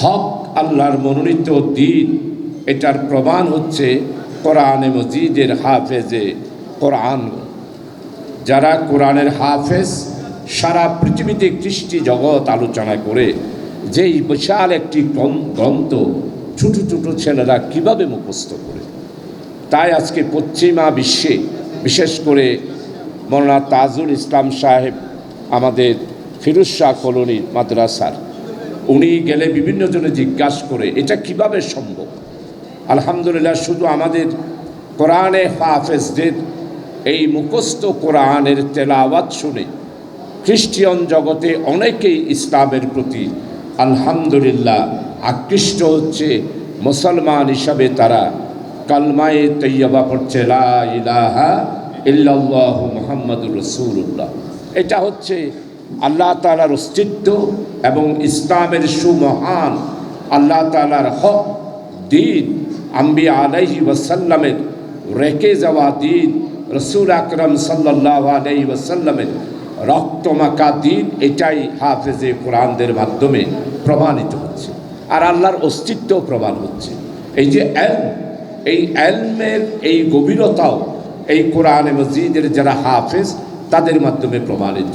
হক আল্লাহর মনোনীত দিন, এটার প্রমাণ হচ্ছে কোরআনে মজিদের হাফেজে কোরআন। যারা কোরআনের হাফেজ, সারা পৃথিবীতে কৃষ্টি জগৎ আলোচনা করে, যেই বিশাল একটি গ্রন- গ্রন্থ ছোটো ছোটো ছেলেরা কীভাবে মুখস্থ করে? তাই আজকে পশ্চিমা বিশ্বে, বিশেষ করে মৌলানা তাজুল ইসলাম সাহেব, আমাদের ফিরুজ শাহ কলোনি মাদ্রাসার উনি গেলে বিভিন্ন জনে জিজ্ঞাসা করে, এটা কীভাবে সম্ভব? আলহামদুলিল্লাহ, শুধু আমাদের কোরআনে হাফেজদের এই মুখস্থ কোরআনের তেলাওয়াত শুনে খ্রিস্টিয়ান জগতে অনেকেই ইসলামের প্রতি আলহামদুলিল্লাহ আকৃষ্ট হচ্ছে। মুসলমান হিসাবে তারা কালমায়ে তৈয়বা পড়ছে, লা ইলাহা ইল্লাল্লাহু মুহাম্মাদুর রাসূলুল্লাহ। এটা হচ্ছে আল্লাহ তাআলার অস্তিত্ব এবং ইসলামের সুমহান আল্লাহ তাআলার হক, দিন আম্বিয়া আলাইহি ওয়াসাল্লামের রেখে যাওয়া দিন, রসুল আকরম সাল্লাহ আলাইহি ওয়াসাল্লামের রক্তমাকা দিন, এটাই হাফেজে কোরআনদের মাধ্যমে প্রমাণিত হচ্ছে। আর আল্লাহর অস্তিত্ব প্রমাণ হচ্ছে। এই যে এল এই এলমের এই গভীরতাও এই কোরআনে মসজিদের যারা হাফেজ, তাদের মাধ্যমে প্রমাণিত।